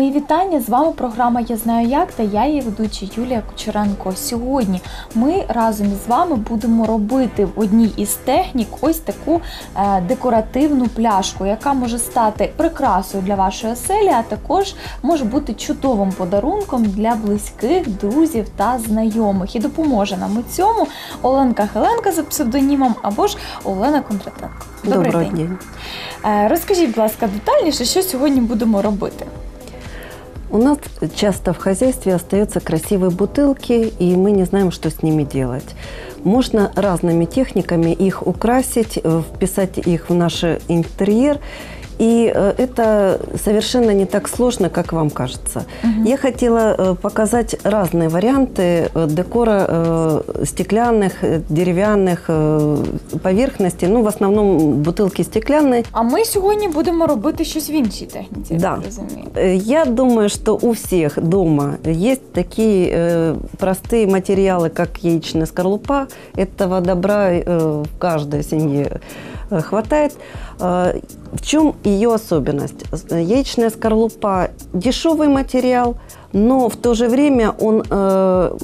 Мої вітання з вами. Програма Я знаю як та я її ведуча Юлія Кучеренко. Сьогодні ми разом із вами будемо робити в одній із технік ось таку е, декоративну пляшку, яка може стати прикрасою для вашої оселі, а також може бути чудовим подарунком для близьких, друзів та знайомих. І допоможе нам у цьому Оленка Хеленка за псевдонімом або ж Олена Кондратенко. Добрий Доброго день. дня. Е, Розкажіть, будь ласка, детальніше, що сьогодні будемо робити. У нас часто в хозяйстве остаются красивые бутылки, и мы не знаем, что с ними делать. Можно разными техниками их украсить, вписать их в наш интерьер. И э, это совершенно не так сложно, как вам кажется. Мгм. Я хотела э, показать разные варианты э, декора э, стеклянных, э, деревянных э, поверхностей. Ну, в основном бутылки стеклянные. А ми сьогодні будемо робити щось в іншій техніці, я Да. так розумію. Э, Я думаю, что у всех дома есть такие э, простые материалы, как яичная скорлупа. Этого добра э, в каждой семье э, хватает. Э, в чем ее особенность? С- Яичная скорлупа дешевый материал, но в то же время он э,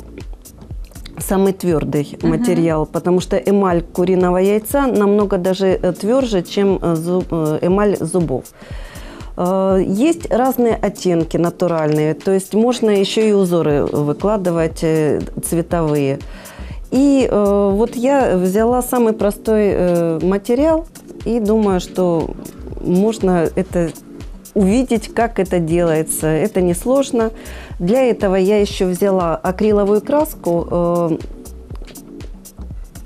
самый твердый Мгм. материал, потому что эмаль куриного яйца намного даже э, тверже, чем э, зуб- э, эмаль зубов. Э, Есть разные оттенки натуральные, то есть можно еще и узоры выкладывать э, цветовые. И э, вот я взяла самый простой э, материал и думаю, что можно это увидеть, как это делается. Это несложно. Для этого я еще взяла акриловую краску, э,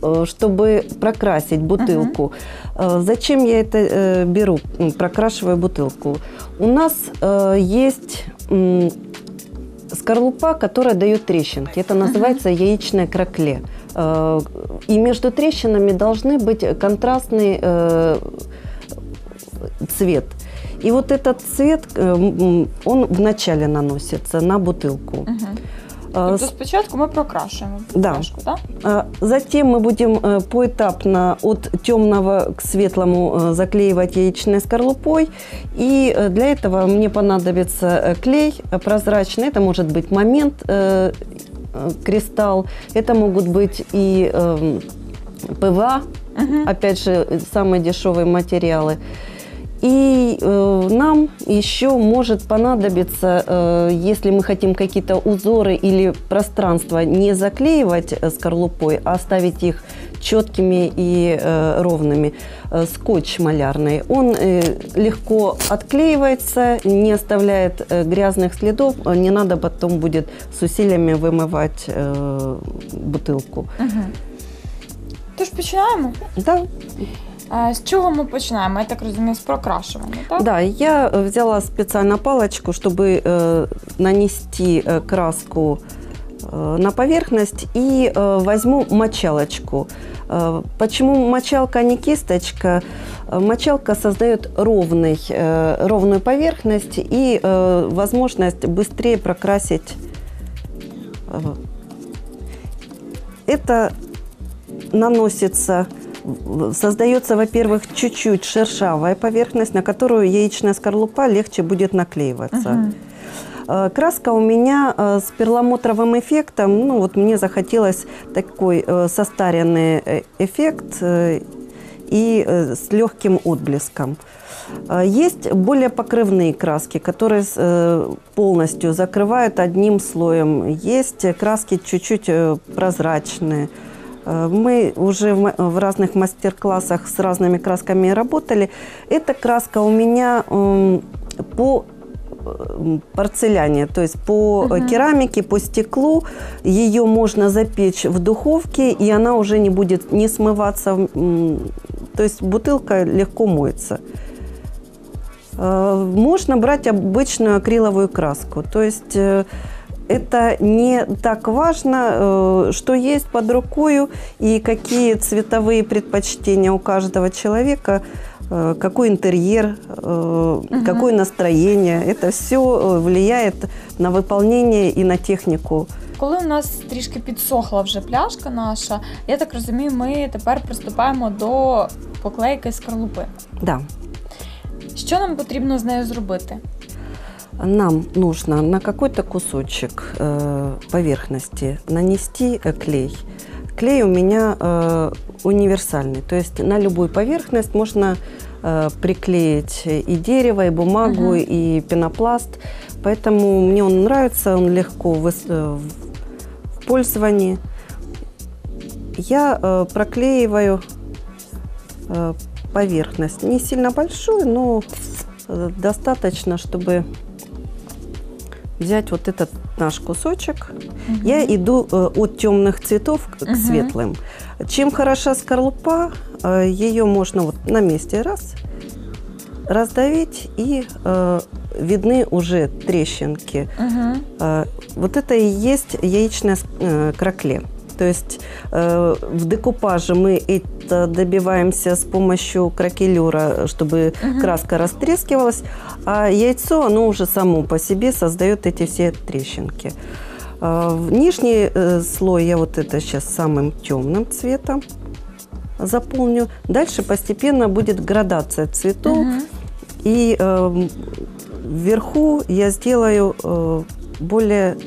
э, чтобы прокрасить бутылку. Э, Зачем я это э, беру, прокрашиваю бутылку? У нас э, есть скорлупа, которая дает трещинки. Это называется яичное кракле. Э, И между трещинами должны быть контрастный э, цвет. И вот этот цвет, э, он вначале наносится на бутылку. Угу. Э, Тобто спочатку ми прокрашуємо Да. пляшку, так? а Затем мы будем поэтапно от темного к светлому заклеивать яичной скорлупой. И для этого мне понадобится клей прозрачный. Это может быть момент кристалл. Это могут быть и эм, ПВА, Угу. опять же, э, самые дешевые материалы. И э, нам еще может понадобиться, э, если мы хотим какие-то узоры или пространство не заклеивать э, скорлупой, а оставить их четкими и э, ровными, э, скотч малярный. Он э, легко отклеивается, не оставляет э, грязных следов, э, не надо потом будет с усилиями вымывать э, бутылку. Угу. Тож починаємо. Да, Е, З чого ми починаємо? Я так розумію, з прокрашування, так? Да, я э, взяла специально палочку, чтобы э, нанести э, краску э, на поверхность и э, возьму мочалочку. Э, почему мочалка, а не кисточка? Э, Мочалка создает ровный, э, ровную поверхность и э, возможность быстрее прокрасить. э, Это наносится создается, во-первых, чуть-чуть шершавая поверхность, на которую яичная скорлупа легче будет наклеиваться. Мгм. Э, Краска у меня э, с перламутровым эффектом. Ну, вот мне захотелось такой э, состаренный эффект и с легким отблеском. Есть более покрывные краски, которые полностью закрывают одним слоем. Есть краски чуть-чуть прозрачные. Мы уже в разных мастер-классах с разными красками работали. Эта краска у меня по порцеляне, то есть по Мгм. керамике, по стеклу. Ее можно запечь в духовке, и она уже не будет не смываться. То есть бутылка легко моется. Э, Можно брать обычную акриловую краску. То есть э, это не так важно, что есть под рукою и какие цветовые предпочтения у каждого человека, какой интерьер, э, Мгм. какое настроение. Это все влияет на выполнение и на технику. Коли у нас трішки підсохла вже пляшка наша, я так розумію, ми тепер приступаємо до поклейки скорлупи. Да. Що нам потрібно з нею зробити? Нам нужно на какой-то кусочек э, поверхности нанести э, клей. Клей у меня э, универсальный, то есть на любую поверхность можно э, приклеить и дерево, и бумагу, Мгм. и пенопласт. Поэтому мне он нравится, он легко в, э, в пользовании. Я э, проклеиваю э, поверхность не сильно большую, но э, достаточно, чтобы взять вот этот наш кусочек. Мгм. Я иду э, от темных цветов к, Мгм. светлым. Чем хороша скорлупа, э, ее можно вот на месте раз раздавить и э, видны уже трещинки. Мгм. Э, Вот это и есть яичное э, кракле. То есть э, в декупаже мы это добиваемся с помощью кракелюра, чтобы Мгм. краска растрескивалась, а яйцо, оно уже само по себе создает эти все трещинки. Э, нижний э, слой я вот это сейчас самым темным цветом заполню. Дальше постепенно будет градация цветов. Мгм. И э, вверху я сделаю э, более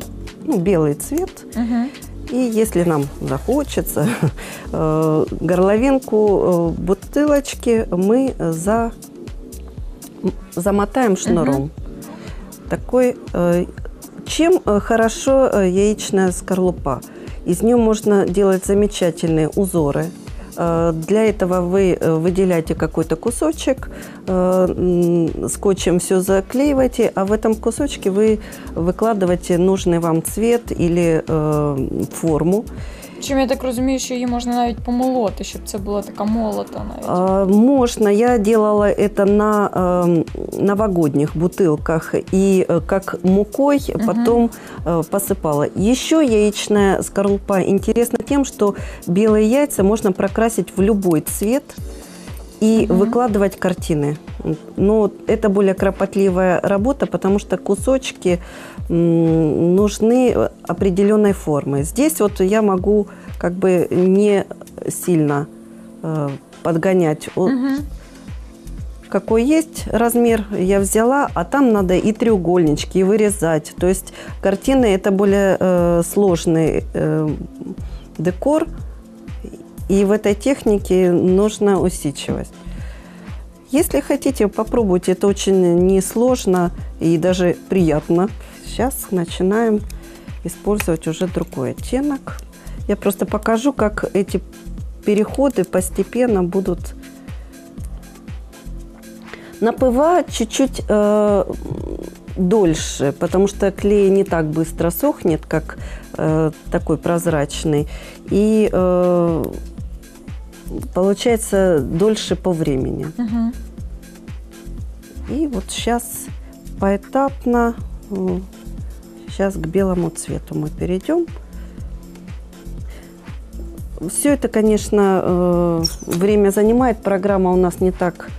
ну, белый цвет. Мгм. И если нам захочется, э, горловинку э, бутылочки мы за, замотаем шнуром. Такой, э, чем хорошо яичная скорлупа? Из нее можно делать замечательные узоры. Э, Для этого вы э, выделяете какой-то кусочек, э, скотчем все заклеиваете, а в этом кусочке вы выкладываете нужный вам цвет или форму. Чим я так розумію, що її можна навіть помолоти, щоб це була така молота навіть. А, Можно. Я делала это на эм, новогодних бутылках и э, как мукой Мгм. потом э, посыпала. Еще яичная скорлупа интересна тем, что белые яйца можно прокрасить в любой цвет и Мгм. выкладывать картины. Но это более кропотливая работа, потому что кусочки нужны определенной формы. Здесь вот я могу как бы не сильно э, подгонять. Мгм. Какой есть размер, я взяла, а там надо и треугольнички, и вырезать. То есть картины это более э, сложный э, декор, и в этой технике нужна усидчивость. Если хотите, попробуйте, это очень несложно и даже приятно. Сейчас начинаем использовать уже другой оттенок. Я просто покажу, как эти переходы постепенно будут на ПВА чуть-чуть э, дольше, потому что клей не так быстро сохнет, как э, такой прозрачный. И э, получается дольше по времени. Мгм. И вот сейчас поэтапно, сейчас к белому цвету мы перейдем. Все это, конечно, э, время занимает. Программа у нас не так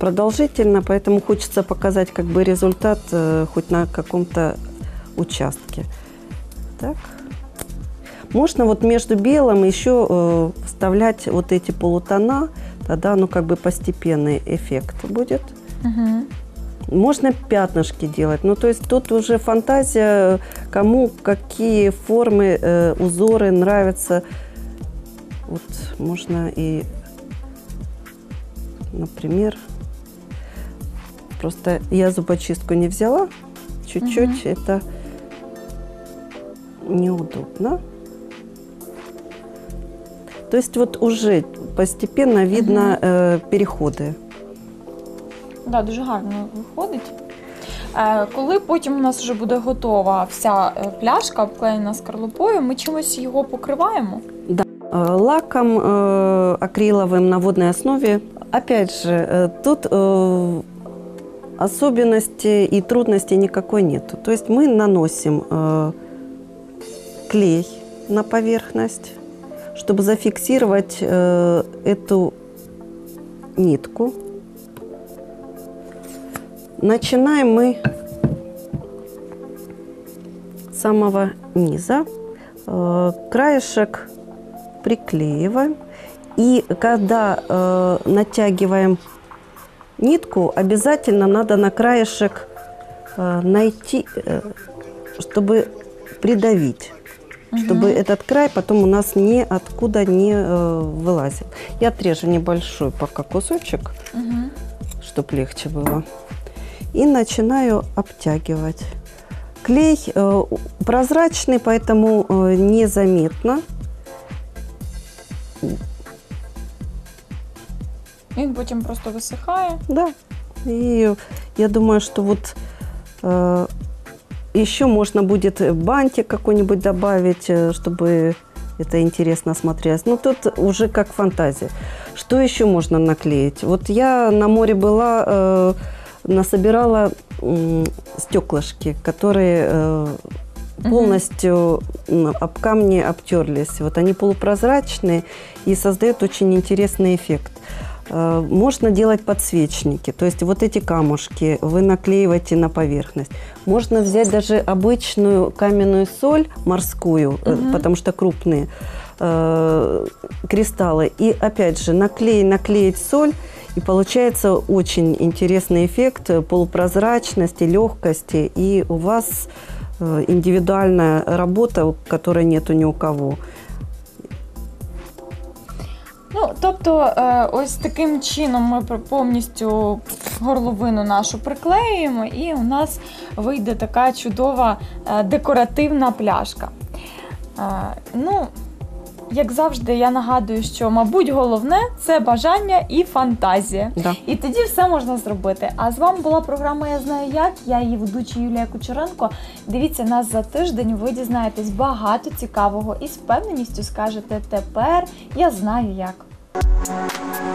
продолжительна, поэтому хочется показать как бы результат э, хоть на каком-то участке. Так. Можно вот между белым еще э, вставлять вот эти полутона, тогда ну как бы постепенный эффект будет. Мгм. Можно пятнышки делать. Ну, то есть тут уже фантазия, кому какие формы, э, узоры нравятся. Вот можно и, например, просто я зубочистку не взяла, чуть-чуть Мгм. это неудобно. То есть вот уже постепенно видно э, переходы. Да, дуже гарно виходить. Е, Коли потім у нас вже буде готова вся е, пляшка обклеєна скорлупою, ми чимось його покриваємо. Э, лаком э, акриловым на водной основе. Опять же, э, тут э, особенности и трудностей никакой нету. То есть мы наносим э, клей на поверхность, Чтобы зафиксировать э, эту нитку. Начинаем мы с самого низа. Э, краешек приклеиваем. И когда э, натягиваем нитку, обязательно надо на краешек э, найти, э, чтобы придавить чтобы Мгм. этот край потом у нас ниоткуда не э, вылазил. Я отрежу небольшой пока кусочек, Мгм. чтобы легче было. И начинаю обтягивать. Клей э, прозрачный, поэтому э, незаметно. Він потім просто висихає. Да. И я думаю, что вот э, еще можно будет бантик какой-нибудь добавить, э, чтобы это интересно смотрелось. Но тут уже как фантазия. Что еще можно наклеить? Вот я на море была, э, насобирала стеклышки, которые э, полностью об камни обтерлись. Вот они полупрозрачные и создают очень интересный эффект. Э, Можно делать подсвечники, то есть вот эти камушки вы наклеиваете на поверхность. Можно взять даже обычную каменную соль морскую, Мгм. потому что крупные э, кристаллы, и опять же наклей, наклеить соль, и получается очень интересный эффект полупрозрачности, легкости, и у вас э, индивидуальная работа, которой нету ни у кого. Тобто, е, ось таким чином ми повністю горловину нашу приклеюємо, і у нас вийде така чудова е, декоративна пляшка. Е, Ну, як завжди, я нагадую, що, мабуть, головне це бажання і фантазія. Да. І тоді все можна зробити. А з вами була програма Я знаю як. Я її ведуча Юлія Кучеренко. Дивіться нас за тиждень. Ви дізнаєтесь багато цікавого і з впевненістю скажете тепер я знаю як. Thank you.